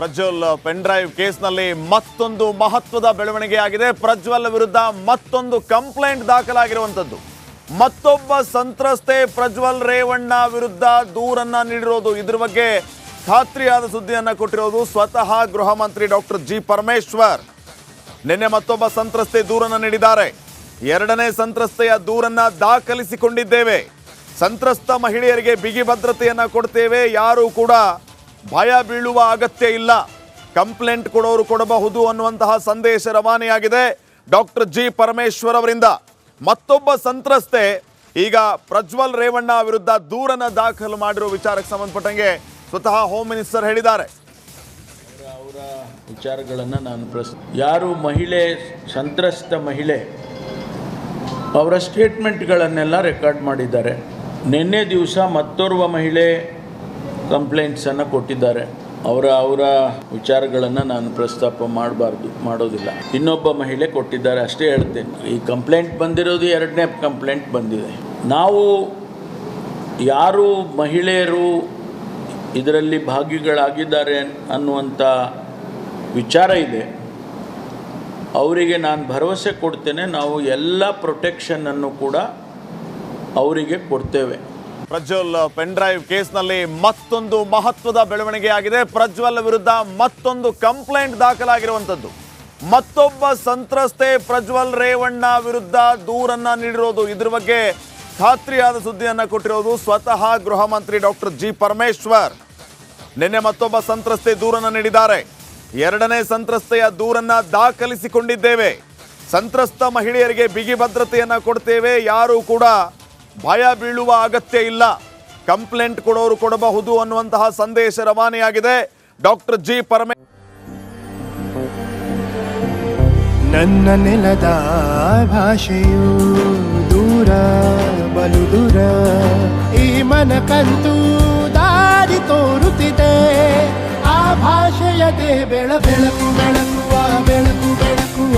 Prajwal pen drive ಕೇಸ್ನಲ್ಲಿ ಮತ್ತೊಂದು ಮಹತ್ವದ ಬೆಳವಣಿಗೆ ಆಗಿದೆ ಪ್ರಜ್ವಲ್ ವಿರುದ್ಧ ಮತ್ತೊಂದು ಕಂಪ್ಲೇಂಟ್ ದಾಖಲಾಗಿರುವಂಥದ್ದು. ಮತ್ತೊಬ್ಬ ಸಂತ್ರಸ್ತೆ ಪ್ರಜ್ವಲ್ ರೇವಣ್ಣ ವಿರುದ್ಧ ದೂರನ್ನ ನೀಡಿರೋದು. ಇದ್ರ ಬಗ್ಗೆ ಖಾತ್ರಿಯಾದ ಸುದ್ದಿಯನ್ನ ಕೊಟ್ಟಿರೋದು ಸ್ವತಃ ಗೃಹ ಮಂತ್ರಿ ಡಾಕ್ಟರ್ ಜಿ ಪರಮೇಶ್ವರ್. ನಿನ್ನೆ ಮತ್ತೊಬ್ಬ ಸಂತ್ರಸ್ತೆ ದೂರನ್ನ ನೀಡಿದ್ದಾರೆ. ಎರಡನೇ ಸಂತ್ರಸ್ತೆಯ ದೂರನ್ನ ದಾಖಲಿಸಿಕೊಂಡಿದ್ದೇವೆ. ಸಂತ್ರಸ್ತ ಮಹಿಳೆಯರಿಗೆ ಬಿಗಿ ಭದ್ರತೆಯನ್ನ ಕೊಡ್ತೇವೆ. ಯಾರು ಕೂಡ ಭಯ ಬೀಳುವ ಅಗತ್ಯ ಇಲ್ಲ. ಕಂಪ್ಲೇಂಟ್ ಕೊಡೋರು ಕೊಡಬಹುದು ಅನ್ನುವಂತಹ ಸಂದೇಶ ರವಾನೆಯಾಗಿದೆ ಡಾಕ್ಟರ್ ಜಿ ಪರಮೇಶ್ವರ್ ಅವರಿಂದ. ಮತ್ತೊಬ್ಬ ಸಂತ್ರಸ್ತೆ ಈಗ ಪ್ರಜ್ವಲ್ ರೇವಣ್ಣ ವಿರುದ್ಧ ದೂರನ ದಾಖಲು ಮಾಡಿರುವ ವಿಚಾರಕ್ಕೆ ಸಂಬಂಧಪಟ್ಟಂಗೆ ಸ್ವತಃ ಹೋಮ್ ಮಿನಿಸ್ಟರ್ ಹೇಳಿದ್ದಾರೆ. ಅವರ ವಿಚಾರಗಳನ್ನು ನಾನು ಪ್ರಸ್, ಯಾರು ಮಹಿಳೆ, ಸಂತ್ರಸ್ತ ಮಹಿಳೆ, ಅವರ ಸ್ಟೇಟ್ಮೆಂಟ್ಗಳನ್ನೆಲ್ಲ ರೆಕಾರ್ಡ್ ಮಾಡಿದ್ದಾರೆ. ನಿನ್ನೆ ದಿವಸ ಮತ್ತೋರ್ವ ಮಹಿಳೆ ಕಂಪ್ಲೇಂಟ್ಸನ್ನು ಕೊಟ್ಟಿದ್ದಾರೆ. ಅವರ ಅವರ ವಿಚಾರಗಳನ್ನು ನಾನು ಪ್ರಸ್ತಾಪ ಮಾಡಬಾರ್ದು, ಮಾಡೋದಿಲ್ಲ. ಇನ್ನೊಬ್ಬ ಮಹಿಳೆ ಕೊಟ್ಟಿದ್ದಾರೆ, ಅಷ್ಟೇ ಹೇಳ್ತೇನೆ. ಈ ಕಂಪ್ಲೇಂಟ್ ಬಂದಿರೋದು ಎರಡನೇ ಕಂಪ್ಲೇಂಟ್ ಬಂದಿದೆ. ನಾವು ಯಾರು ಮಹಿಳೆಯರು ಇದರಲ್ಲಿ ಭಾಗಿಗಳಾಗಿದ್ದಾರೆ ಅನ್ನುವಂಥ ವಿಚಾರ ಇದೆ. ಅವರಿಗೆ ನಾನು ಭರವಸೆ ಕೊಡ್ತೇನೆ. ನಾವು ಎಲ್ಲ ಪ್ರೊಟೆಕ್ಷನನ್ನು ಕೂಡ ಅವರಿಗೆ ಕೊಡ್ತೇವೆ. ಪ್ರಜ್ವಲ್ ಪೆನ್ ಡ್ರೈವ್ ಕೇಸ್ನಲ್ಲಿ ಮತ್ತೊಂದು ಮಹತ್ವದ ಬೆಳವಣಿಗೆ ಆಗಿದೆ ಪ್ರಜ್ವಲ್ ವಿರುದ್ಧ ಮತ್ತೊಂದು ಕಂಪ್ಲೇಂಟ್ ದಾಖಲಾಗಿರುವಂತದ್ದು ಮತ್ತೊಬ್ಬ ಸಂತ್ರಸ್ತೆ ಪ್ರಜ್ವಲ್ ರೇವಣ್ಣ ವಿರುದ್ಧ ದೂರನ್ನ ನೀಡಿರೋದು. ಇದ್ರ ಬಗ್ಗೆ ಖಾತ್ರಿಯಾದ ಸುದ್ದಿಯನ್ನ ಕೊಟ್ಟಿರೋದು ಸ್ವತಃ ಗೃಹ ಮಂತ್ರಿ ಡಾಕ್ಟರ್ ಜಿ ಪರಮೇಶ್ವರ್. ನಿನ್ನೆ ಮತ್ತೊಬ್ಬ ಸಂತ್ರಸ್ತೆ ದೂರನ್ನ ನೀಡಿದ್ದಾರೆ. ಎರಡನೇ ಸಂತ್ರಸ್ತೆಯ ದೂರನ್ನ ದಾಖಲಿಸಿಕೊಂಡಿದ್ದೇವೆ. ಸಂತ್ರಸ್ತ ಮಹಿಳೆಯರಿಗೆ ಬಿಗಿ ಭದ್ರತೆಯನ್ನ ಕೊಡ್ತೇವೆ. ಯಾರು ಕೂಡ ಭಯ ಬೀಳುವ ಅಗತ್ಯ ಇಲ್ಲ. ಕಂಪ್ಲೇಂಟ್ ಕೊಡೋರು ಕೊಡಬಹುದು ಅನ್ನುವಂತಹ ಸಂದೇಶ ರವಾನೆಯಾಗಿದೆ. ಡಾಕ್ಟರ್ ಜಿ ಪರಮೇ ನನ್ನ ನೆಲದ ಭಾಷೆಯು ದೂರ ಬಲು ದೂರ. ಈ ಮನಕಂತೂ ದಾರಿ ತೋರುತ್ತಿದೆ. ಆ ಭಾಷೆಯದೇ ಬೆಳ ಬೆಳಕು ಬೆಳಕುವ ಬೆಳಕು ಬೆಳಕುವ.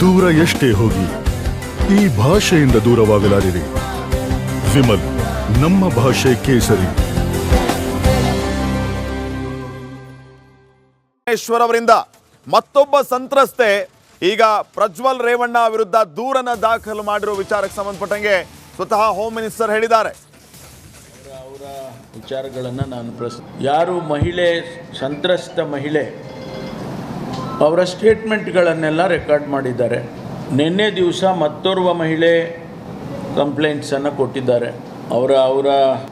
ದೂರ ಎಷ್ಟೇ ಹೋಗಿ ಈ ಭಾಷೆಯಿಂದ ದೂರವಾಗಲಾರಿರಿ. ವಿಮಲ್ ನಮ್ಮ ಭಾಷೆ ಕೇಸರಿ. ಪರಮೇಶ್ವರ್ ಅವರಿಂದ ಮತ್ತೊಬ್ಬ ಸಂತ್ರಸ್ತೆ ಈಗ ಪ್ರಜ್ವಲ್ ರೇವಣ್ಣ ವಿರುದ್ಧ ದೂರನ್ನ ದಾಖಲು ಮಾಡಿರುವ ವಿಚಾರಕ್ಕೆ ಸಂಬಂಧಪಟ್ಟಂಗೆ ಸ್ವತಃ ಹೋಮ್ ಮಿನಿಸ್ಟರ್ ಹೇಳಿದ್ದಾರೆ. ಅವರ ವಿಚಾರಗಳನ್ನು ನಾನು ಪ್ರಸ್ ಯಾರು ಮಹಿಳೆ ಸಂತ್ರಸ್ತ ಮಹಿಳೆ ಅವರ ಸ್ಟೇಟ್ಮೆಂಟ್ಗಳನ್ನೆಲ್ಲ ರೆಕಾರ್ಡ್ ಮಾಡಿದ್ದಾರೆ. ನಿನ್ನೆ ದಿವಸ ಮತ್ತೋರ್ವ ಮಹಿಳೆ ಕಂಪ್ಲೇಂಟ್ಸನ್ನು ಕೊಟ್ಟಿದ್ದಾರೆ. ಅವರ ಅವರ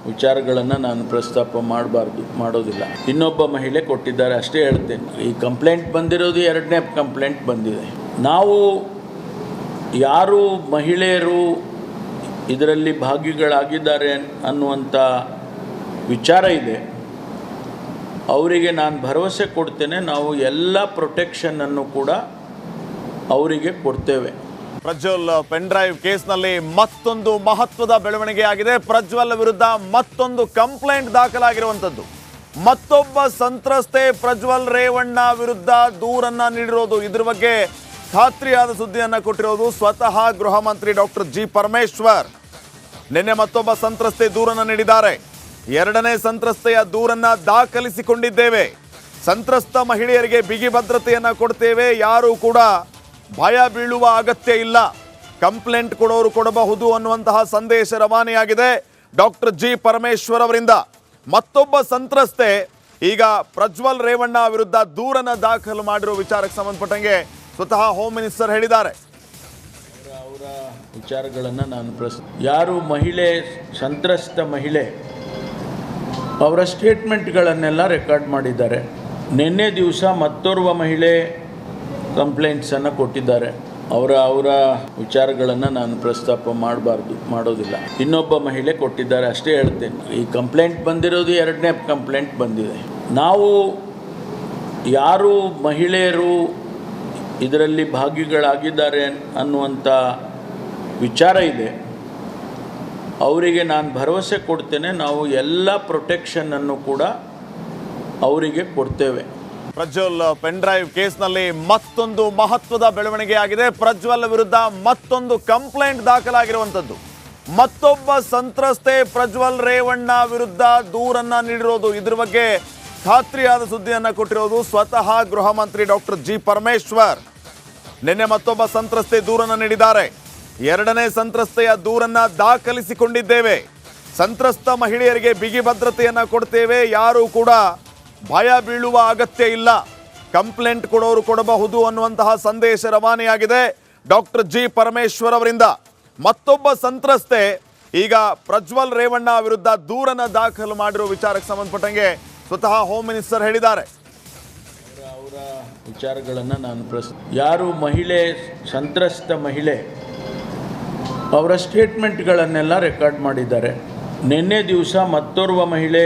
ವಿಚಾರಗಳನ್ನು ನಾನು ಪ್ರಸ್ತಾಪ ಮಾಡಬಾರ್ದು, ಮಾಡೋದಿಲ್ಲ. ಇನ್ನೊಬ್ಬ ಮಹಿಳೆ ಕೊಟ್ಟಿದ್ದಾರೆ, ಅಷ್ಟೇ ಹೇಳ್ತೇನೆ. ಈ ಕಂಪ್ಲೇಂಟ್ ಬಂದಿರೋದು ಎರಡನೇ ಕಂಪ್ಲೇಂಟ್ ಬಂದಿದೆ. ನಾವು ಯಾರು ಮಹಿಳೆಯರು ಇದರಲ್ಲಿ ಭಾಗಿಗಳಾಗಿದ್ದಾರೆ ಅನ್ನುವಂಥ ವಿಚಾರ ಇದೆ. ಅವರಿಗೆ ನಾನು ಭರವಸೆ ಕೊಡ್ತೇನೆ. ನಾವು ಎಲ್ಲ ಪ್ರೊಟೆಕ್ಷನನ್ನು ಕೂಡ ಅವರಿಗೆ ಕೊಡ್ತೇವೆ. ಪ್ರಜ್ವಲ್ ಪೆನ್ ಡ್ರೈವ್ ಕೇಸ್ನಲ್ಲಿ ಮತ್ತೊಂದು ಮಹತ್ವದ ಬೆಳವಣಿಗೆಯಾಗಿದೆ. ಪ್ರಜ್ವಲ್ ವಿರುದ್ಧ ಮತ್ತೊಂದು ಕಂಪ್ಲೇಂಟ್ ದಾಖಲಾಗಿರುವಂತದ್ದು ಮತ್ತೊಬ್ಬ ಸಂತ್ರಸ್ತೆ ಪ್ರಜ್ವಲ್ ರೇವಣ್ಣ ವಿರುದ್ಧ ದೂರನ್ನ ನೀಡಿರೋದು. ಇದ್ರ ಬಗ್ಗೆ ಖಾತ್ರಿಯಾದ ಸುದ್ದಿಯನ್ನ ಕೊಟ್ಟಿರೋದು ಸ್ವತಃ ಗೃಹ ಮಂತ್ರಿ ಡಾಕ್ಟರ್ ಜಿ ಪರಮೇಶ್ವರ್. ನಿನ್ನೆ ಮತ್ತೊಬ್ಬ ಸಂತ್ರಸ್ತೆ ದೂರನ್ನ ನೀಡಿದ್ದಾರೆ. ಎರಡನೇ ಸಂತ್ರಸ್ತೆಯ ದೂರನ್ನ ದಾಖಲಿಸಿಕೊಂಡಿದ್ದೇವೆ. ಸಂತ್ರಸ್ತ ಮಹಿಳೆಯರಿಗೆ ಬಿಗಿ ಭದ್ರತೆಯನ್ನ ಕೊಡ್ತೇವೆ. ಯಾರು ಕೂಡ ಭಯ ಬೀಳುವ ಅಗತ್ಯ ಇಲ್ಲ. ಕಂಪ್ಲೇಂಟ್ ಕೊಡೋರು ಕೊಡಬಹುದು ಅನ್ನುವಂತಹ ಸಂದೇಶ ರವಾನೆಯಾಗಿದೆ ಡಾಕ್ಟರ್ ಜಿ ಪರಮೇಶ್ವರ್ ಅವರಿಂದ. ಮತ್ತೊಬ್ಬ ಸಂತ್ರಸ್ತೆ, ಈಗ ಪ್ರಜ್ವಲ್ ರೇವಣ್ಣ ವಿರುದ್ಧ ದೂರನ ದಾಖಲು ಮಾಡಿರುವ ವಿಚಾರಕ್ಕೆ ಸಂಬಂಧಪಟ್ಟಂಗೆ ಸ್ವತಃ ಹೋಮ್ ಮಿನಿಸ್ಟರ್ ಹೇಳಿದ್ದಾರೆ. ಅವರ ವಿಚಾರಗಳನ್ನು ನಾನು ಪ್ರಸ್, ಯಾರು ಮಹಿಳೆ, ಸಂತ್ರಸ್ತ ಮಹಿಳೆ, ಅವರ ಸ್ಟೇಟ್ಮೆಂಟ್ಗಳನ್ನೆಲ್ಲ ರೆಕಾರ್ಡ್ ಮಾಡಿದ್ದಾರೆ. ನಿನ್ನೆ ದಿವಸ ಮತ್ತೋರ್ವ ಮಹಿಳೆ ಕಂಪ್ಲೇಂಟ್ಸನ್ನು ಕೊಟ್ಟಿದ್ದಾರೆ. ಅವರ ಅವರ ವಿಚಾರಗಳನ್ನು ನಾನು ಪ್ರಸ್ತಾಪ ಮಾಡಬಾರ್ದು, ಮಾಡೋದಿಲ್ಲ. ಇನ್ನೊಬ್ಬ ಮಹಿಳೆ ಕೊಟ್ಟಿದ್ದಾರೆ, ಅಷ್ಟೇ ಹೇಳ್ತೇನೆ. ಈ ಕಂಪ್ಲೇಂಟ್ ಬಂದಿರೋದು ಎರಡನೇ ಕಂಪ್ಲೇಂಟ್ ಬಂದಿದೆ. ನಾವು ಯಾರು ಮಹಿಳೆಯರು ಇದರಲ್ಲಿ ಭಾಗಿಗಳಾಗಿದ್ದಾರೆ ಅನ್ನುವಂಥ ವಿಚಾರ ಇದೆ. ಅವರಿಗೆ ನಾನು ಭರವಸೆ ಕೊಡ್ತೇನೆ. ನಾವು ಎಲ್ಲ ಪ್ರೊಟೆಕ್ಷನನ್ನು ಕೂಡ ಅವರಿಗೆ ಕೊಡ್ತೇವೆ. ಪ್ರಜ್ವಲ್ ಪೆನ್ ಡ್ರೈವ್ ಕೇಸ್ನಲ್ಲಿ ಮತ್ತೊಂದು ಮಹತ್ವದ ಬೆಳವಣಿಗೆಯಾಗಿದೆ ಪ್ರಜ್ವಲ್ ವಿರುದ್ಧ ಮತ್ತೊಂದು ಕಂಪ್ಲೇಂಟ್ ದಾಖಲಾಗಿರುವಂತದ್ದು ಮತ್ತೊಬ್ಬ ಸಂತ್ರಸ್ತೆ ಪ್ರಜ್ವಲ್ ರೇವಣ್ಣ ವಿರುದ್ಧ ದೂರನ್ನ ನೀಡಿರೋದು. ಇದ್ರ ಬಗ್ಗೆ ಖಾತ್ರಿಯಾದ ಸುದ್ದಿಯನ್ನ ಕೊಟ್ಟಿರೋದು ಸ್ವತಃ ಗೃಹ ಮಂತ್ರಿ ಡಾಕ್ಟರ್ ಜಿ ಪರಮೇಶ್ವರ್. ನಿನ್ನೆ ಮತ್ತೊಬ್ಬ ಸಂತ್ರಸ್ತೆ ದೂರನ್ನ ನೀಡಿದ್ದಾರೆ. ಎರಡನೇ ಸಂತ್ರಸ್ತೆಯ ದೂರನ್ನ ದಾಖಲಿಸಿಕೊಂಡಿದ್ದೇವೆ. ಸಂತ್ರಸ್ತ ಮಹಿಳೆಯರಿಗೆ ಬಿಗಿ ಭದ್ರತೆಯನ್ನ ಕೊಡ್ತೇವೆ. ಯಾರು ಕೂಡ ಭಯ ಬೀಳುವ ಅಗತ್ಯ ಇಲ್ಲ. ಕಂಪ್ಲೇಂಟ್ ಕೊಡೋರು ಕೊಡಬಹುದು ಅನ್ನುವಂತಹ ಸಂದೇಶ ರವಾನೆಯಾಗಿದೆ ಡಾಕ್ಟರ್ ಜಿ ಪರಮೇಶ್ವರ್ ಅವರಿಂದ. ಮತ್ತೊಬ್ಬ ಸಂತ್ರಸ್ತೆ ಈಗ ಪ್ರಜ್ವಲ್ ರೇವಣ್ಣ ವಿರುದ್ಧ ದೂರನ ದಾಖಲು ಮಾಡಿರುವ ವಿಚಾರಕ್ಕೆ ಸಂಬಂಧಪಟ್ಟಂಗೆ ಸ್ವತಃ ಹೋಮ್ ಮಿನಿಸ್ಟರ್ ಹೇಳಿದ್ದಾರೆ. ಅವರ ವಿಚಾರಗಳನ್ನು ನಾನು ಪ್ರಸ್, ಯಾರು ಮಹಿಳೆ, ಸಂತ್ರಸ್ತ ಮಹಿಳೆ, ಅವರ ಸ್ಟೇಟ್ಮೆಂಟ್ಗಳನ್ನೆಲ್ಲ ರೆಕಾರ್ಡ್ ಮಾಡಿದ್ದಾರೆ. ನಿನ್ನೆ ದಿವಸ ಮತ್ತೋರ್ವ ಮಹಿಳೆ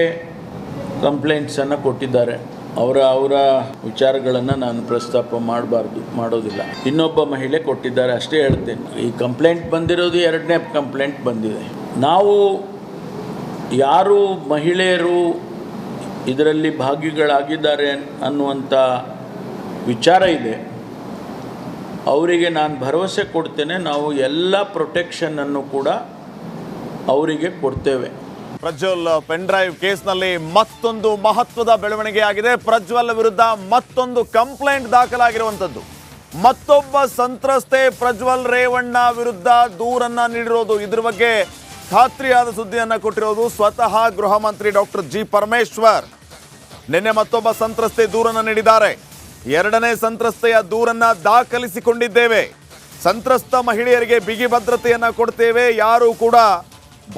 ಕಂಪ್ಲೇಂಟ್ಸನ್ನು ಕೊಟ್ಟಿದ್ದಾರೆ. ಅವರ ಅವರ ವಿಚಾರಗಳನ್ನು ನಾನು ಪ್ರಸ್ತಾಪ ಮಾಡಬಾರ್ದು, ಮಾಡೋದಿಲ್ಲ. ಇನ್ನೊಬ್ಬ ಮಹಿಳೆ ಕೊಟ್ಟಿದ್ದಾರೆ, ಅಷ್ಟೇ ಹೇಳ್ತೇನೆ. ಈ ಕಂಪ್ಲೇಂಟ್ ಬಂದಿರೋದು ಎರಡನೇ ಕಂಪ್ಲೇಂಟ್ ಬಂದಿದೆ. ನಾವು ಯಾರು ಮಹಿಳೆಯರು ಇದರಲ್ಲಿ ಭಾಗಿಗಳಾಗಿದ್ದಾರೆ ಅನ್ನುವಂಥ ವಿಚಾರ ಇದೆ. ಅವರಿಗೆ ನಾನು ಭರವಸೆ ಕೊಡ್ತೇನೆ. ನಾವು ಎಲ್ಲ ಪ್ರೊಟೆಕ್ಷನನ್ನು ಕೂಡ ಅವರಿಗೆ ಕೊಡ್ತೇವೆ. ಪ್ರಜ್ವಲ್ ಪೆನ್ ಡ್ರೈವ್ ಕೇಸ್ನಲ್ಲಿ ಮತ್ತೊಂದು ಮಹತ್ವದ ಬೆಳವಣಿಗೆಯಾಗಿದೆ. ಪ್ರಜ್ವಲ್ ವಿರುದ್ಧ ಮತ್ತೊಂದು ಕಂಪ್ಲೇಂಟ್ ದಾಖಲಾಗಿರುವಂತದ್ದು ಮತ್ತೊಬ್ಬ ಸಂತ್ರಸ್ತೆ ಪ್ರಜ್ವಲ್ ರೇವಣ್ಣ ವಿರುದ್ಧ ದೂರನ್ನ ನೀಡಿರೋದು ಇದ್ರ ಬಗ್ಗೆ ಖಾತ್ರಿಯಾದ ಸುದ್ದಿಯನ್ನ ಕೊಟ್ಟಿರೋದು ಸ್ವತಃ ಗೃಹ ಮಂತ್ರಿ ಡಾಕ್ಟರ್ ಜಿ ಪರಮೇಶ್ವರ್. ನಿನ್ನೆ ಮತ್ತೊಬ್ಬ ಸಂತ್ರಸ್ತೆ ದೂರನ್ನ ನೀಡಿದ್ದಾರೆ. ಎರಡನೇ ಸಂತ್ರಸ್ತೆಯ ದೂರನ್ನ ದಾಖಲಿಸಿಕೊಂಡಿದ್ದೇವೆ. ಸಂತ್ರಸ್ತ ಮಹಿಳೆಯರಿಗೆ ಬಿಗಿ ಭದ್ರತೆಯನ್ನ ಕೊಡ್ತೇವೆ. ಯಾರು ಕೂಡ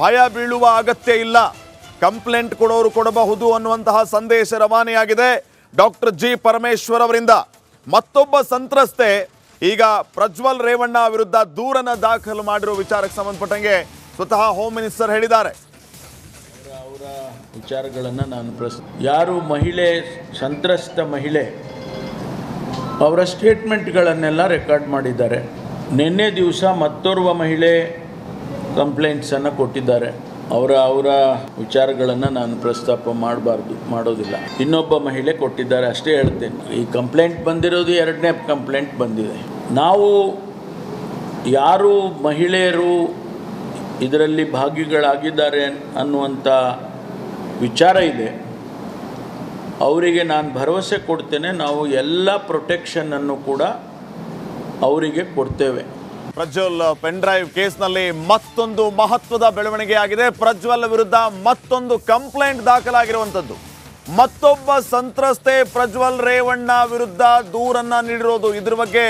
ಭಯ ಬೀಳುವ ಅಗತ್ಯ ಇಲ್ಲ. ಕಂಪ್ಲೇಂಟ್ ಕೊಡೋರು ಕೊಡಬಹುದು ಅನ್ನುವಂತಹ ಸಂದೇಶ ರವಾನೆಯಾಗಿದೆ ಡಾಕ್ಟರ್ ಜಿ ಪರಮೇಶ್ವರ್ ಅವರಿಂದ. ಮತ್ತೊಬ್ಬ ಸಂತ್ರಸ್ತೆ ಈಗ ಪ್ರಜ್ವಲ್ ರೇವಣ್ಣ ವಿರುದ್ಧ ದೂರನ ದಾಖಲು ಮಾಡಿರುವ ವಿಚಾರಕ್ಕೆ ಸಂಬಂಧಪಟ್ಟಂಗೆ ಸ್ವತಃ ಹೋಮ್ ಮಿನಿಸ್ಟರ್ ಹೇಳಿದ್ದಾರೆ. ಅವರ ವಿಚಾರಗಳನ್ನು ನಾನು ಪ್ರಸ್, ಯಾರು ಮಹಿಳೆ, ಸಂತ್ರಸ್ತ ಮಹಿಳೆ, ಅವರ ಸ್ಟೇಟ್ಮೆಂಟ್ಗಳನ್ನೆಲ್ಲ ರೆಕಾರ್ಡ್ ಮಾಡಿದ್ದಾರೆ. ನಿನ್ನೆ ದಿವಸ ಮತ್ತೋರ್ವ ಮಹಿಳೆ ಕಂಪ್ಲೇಂಟ್ಸನ್ನು ಕೊಟ್ಟಿದ್ದಾರೆ. ಅವರ ಅವರ ವಿಚಾರಗಳನ್ನು ನಾನು ಪ್ರಸ್ತಾಪ ಮಾಡಬಾರ್ದು, ಮಾಡೋದಿಲ್ಲ. ಇನ್ನೊಬ್ಬ ಮಹಿಳೆ ಕೊಟ್ಟಿದ್ದಾರೆ, ಅಷ್ಟೇ ಹೇಳ್ತೇನೆ. ಈ ಕಂಪ್ಲೇಂಟ್ ಬಂದಿರೋದು ಎರಡನೇ ಕಂಪ್ಲೇಂಟ್ ಬಂದಿದೆ. ನಾವು ಯಾರು ಮಹಿಳೆಯರು ಇದರಲ್ಲಿ ಭಾಗಿಗಳಾಗಿದ್ದಾರೆ ಅನ್ನುವಂಥ ವಿಚಾರ ಇದೆ. ಅವರಿಗೆ ನಾನು ಭರವಸೆ ಕೊಡ್ತೇನೆ. ನಾವು ಎಲ್ಲ ಪ್ರೊಟೆಕ್ಷನನ್ನು ಕೂಡ ಅವರಿಗೆ ಕೊಡ್ತೇವೆ. ಪ್ರಜ್ವಲ್ ಪೆನ್ ಡ್ರೈವ್ ಕೇಸ್ನಲ್ಲಿ ಮತ್ತೊಂದು ಮಹತ್ವದ ಬೆಳವಣಿಗೆ ಆಗಿದೆ ಪ್ರಜ್ವಲ್ ವಿರುದ್ಧ ಮತ್ತೊಂದು ಕಂಪ್ಲೇಂಟ್ ದಾಖಲಾಗಿರುವಂತದ್ದು ಮತ್ತೊಬ್ಬ ಸಂತ್ರಸ್ತೆ ಪ್ರಜ್ವಲ್ ರೇವಣ್ಣ ವಿರುದ್ಧ ದೂರನ್ನ ನೀಡಿರೋದು. ಇದ್ರ ಬಗ್ಗೆ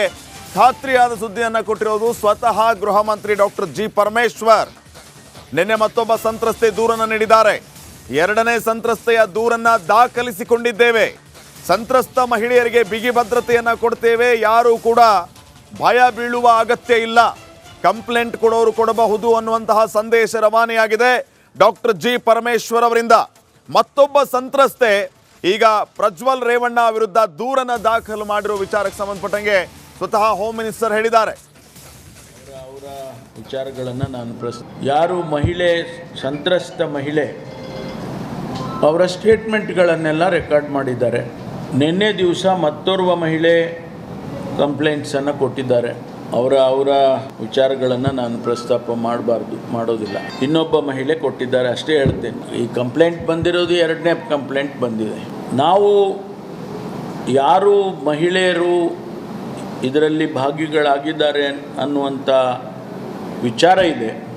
ಖಾತ್ರಿಯಾದ ಸುದ್ದಿಯನ್ನ ಕೊಟ್ಟಿರೋದು ಸ್ವತಃ ಗೃಹ ಮಂತ್ರಿ ಡಾಕ್ಟರ್ ಜಿ ಪರಮೇಶ್ವರ್. ನಿನ್ನೆ ಮತ್ತೊಬ್ಬ ಸಂತ್ರಸ್ತೆ ದೂರನ್ನ ನೀಡಿದ್ದಾರೆ. ಎರಡನೇ ಸಂತ್ರಸ್ತೆಯ ದೂರನ್ನ ದಾಖಲಿಸಿಕೊಂಡಿದ್ದೇವೆ. ಸಂತ್ರಸ್ತ ಮಹಿಳೆಯರಿಗೆ ಬಿಗಿ ಭದ್ರತೆಯನ್ನ ಕೊಡ್ತೇವೆ. ಯಾರು ಕೂಡ ಭಯ ಬೀಳುವ ಅಗತ್ಯ ಇಲ್ಲ. ಕಂಪ್ಲೇಂಟ್ ಕೊಡೋರು ಕೊಡಬಹುದು ಅನ್ನುವಂತಹ ಸಂದೇಶ ರವಾನೆಯಾಗಿದೆ ಡಾಕ್ಟರ್ ಜಿ ಪರಮೇಶ್ವರ್ ಅವರಿಂದ. ಮತ್ತೊಬ್ಬ ಸಂತ್ರಸ್ತೆ ಈಗ ಪ್ರಜ್ವಲ್ ರೇವಣ್ಣ ವಿರುದ್ಧ ದೂರನ ದಾಖಲು ಮಾಡಿರುವ ವಿಚಾರಕ್ಕೆ ಸಂಬಂಧಪಟ್ಟಂಗೆ ಸ್ವತಃ ಹೋಮ್ ಮಿನಿಸ್ಟರ್ ಹೇಳಿದ್ದಾರೆ. ಅವರ ವಿಚಾರಗಳನ್ನು ನಾನು ಪ್ರಸ್, ಯಾರು ಮಹಿಳೆ, ಸಂತ್ರಸ್ತ ಮಹಿಳೆ, ಅವರ ಸ್ಟೇಟ್ಮೆಂಟ್ಗಳನ್ನೆಲ್ಲ ರೆಕಾರ್ಡ್ ಮಾಡಿದ್ದಾರೆ. ನಿನ್ನೆ ದಿವಸ ಮತ್ತೋರ್ವ ಮಹಿಳೆ ಕಂಪ್ಲೇಂಟ್ಸನ್ನು ಕೊಟ್ಟಿದ್ದಾರೆ. ಅವರ ಅವರ ವಿಚಾರಗಳನ್ನು ನಾನು ಪ್ರಸ್ತಾಪ ಮಾಡಬಾರ್ದು, ಮಾಡೋದಿಲ್ಲ. ಇನ್ನೊಬ್ಬ ಮಹಿಳೆ ಕೊಟ್ಟಿದ್ದಾರೆ, ಅಷ್ಟೇ ಹೇಳ್ತೇನೆ. ಈ ಕಂಪ್ಲೇಂಟ್ ಬಂದಿರೋದು ಎರಡನೇ ಕಂಪ್ಲೇಂಟ್ ಬಂದಿದೆ. ನಾವು ಯಾರು ಮಹಿಳೆಯರು ಇದರಲ್ಲಿ ಭಾಗಿಗಳಾಗಿದ್ದಾರೆ ಅನ್ನುವಂಥ ವಿಚಾರ ಇದೆ.